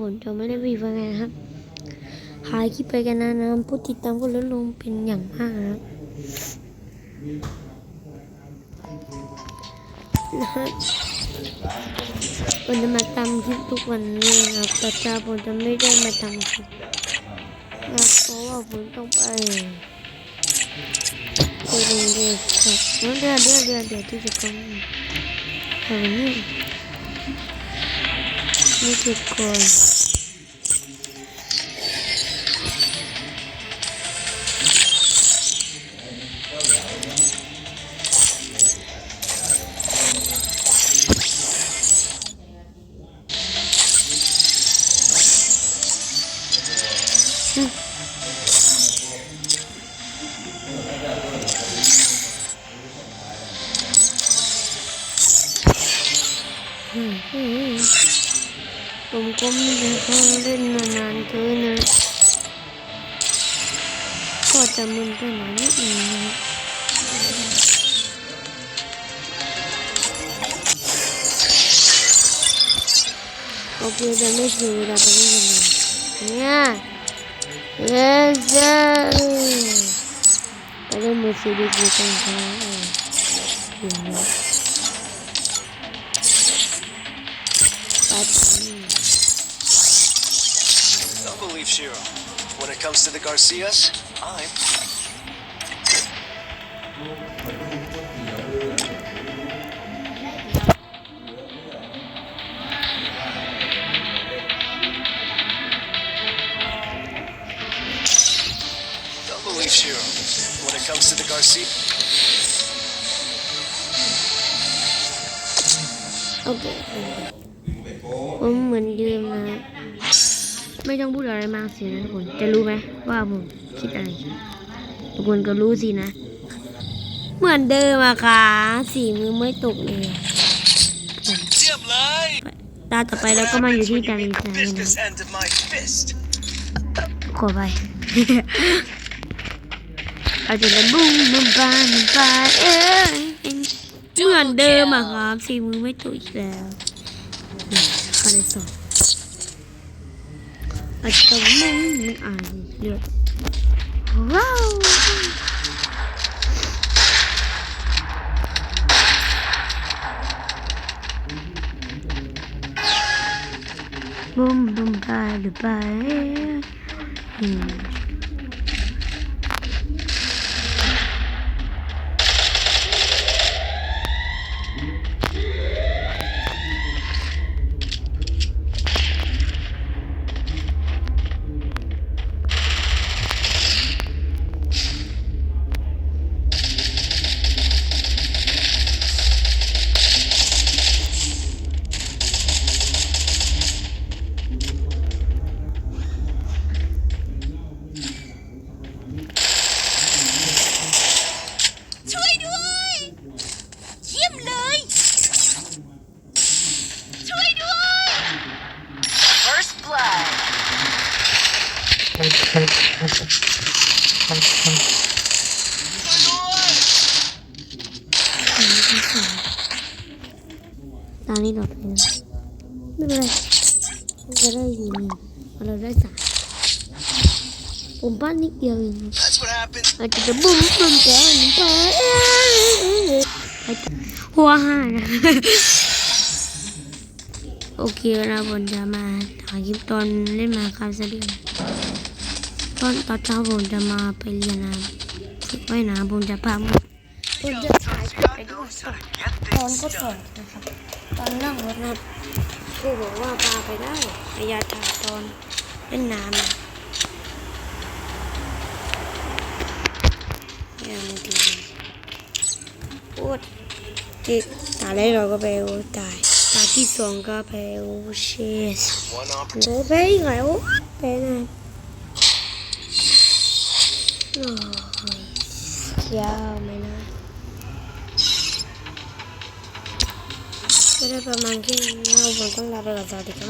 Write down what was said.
ผมจะไม่ได้วีฟังไงนครับ หายคลิปไปกันนานะผู้ติดตามก็ลดลงเป็นอย่างมากนะครับนะฮะผมจะมาตามคลิปทุกวันเลยนะครับแต่จะผมจะไม่ได้มาตามคลิปนะเพราะว่าผมต้องไปไปโรงเรียนครับเดี๋ยวเดี๋ยวเดี๋ยวเดี๋ยวที่จะต้องทำนี่ นี่คือก่อนอืมอืม ผมก็ไม่ได้เข้าเล่นมานานเกินนะก็จะมึนไปหน่อยนิดนึงนะโอเคจะไม่เสียเวลาไปเล่นกันเลยเนี่ยเย้เจ้ไปเล่นมือถือดีกันครับเอออย่างนี้ Don't believe Shiro. When it comes to the Garcias, I'm. Don't believe Shiro. When it comes to the Garcia. โอเคผมเหมือนเดิมนะ ไม่ต้องพูดอะไรมากสินะทุกคนจะรู้ไหมว่าผมคิดอะไรทุกคนก็รู้สินะ เหมือนเดิมอะค่ะสีมือไม่ตกเลย Damn lie! ตาต่อไปเราก็มาอยู่ที่ตาลี the ซายนะขอไปเราจะระบุ้มบุ้มบานบานเอ้ยเหมือนเดิมอะครับสีมือไม่ตกอีกแล้วนี่ข้อที่สอง อาจจะไม่ไม่อ่ ตอนนี้เราเป็นไม่เป็นไรจะได้ยู่นี่เราได้สามผมปั้นนิดเดียวเองอาจจะบุ้มบุ้มแกนไปหัวห้านะโอเคเราผมจะมาถ่ายคลิปตอนเล่นมาครับสักเดือน ตอนตอนเช้าผมจะมาไปเรียนนะฝึกว่ายน้ำผมจะพาผมจะถ่ายไปด้วยตอนก็สอนนะครับ ตอนนั่งรถนะครูบอกว่าพาไปได้แต่อย่าถ่ายตอนเล่นน้ำนะอย่ามาดีโอ้ที่ตาแรกเราก็ไปโอ้ตายตาที่สองก็ไปโอ้เชสโอ้ไปไงโอ้ไปนะ โอ้ยยาวไหมนะก็ได้ประมาณแค่นี้เราผมต้องลาไปก่อนสวัสดีครับ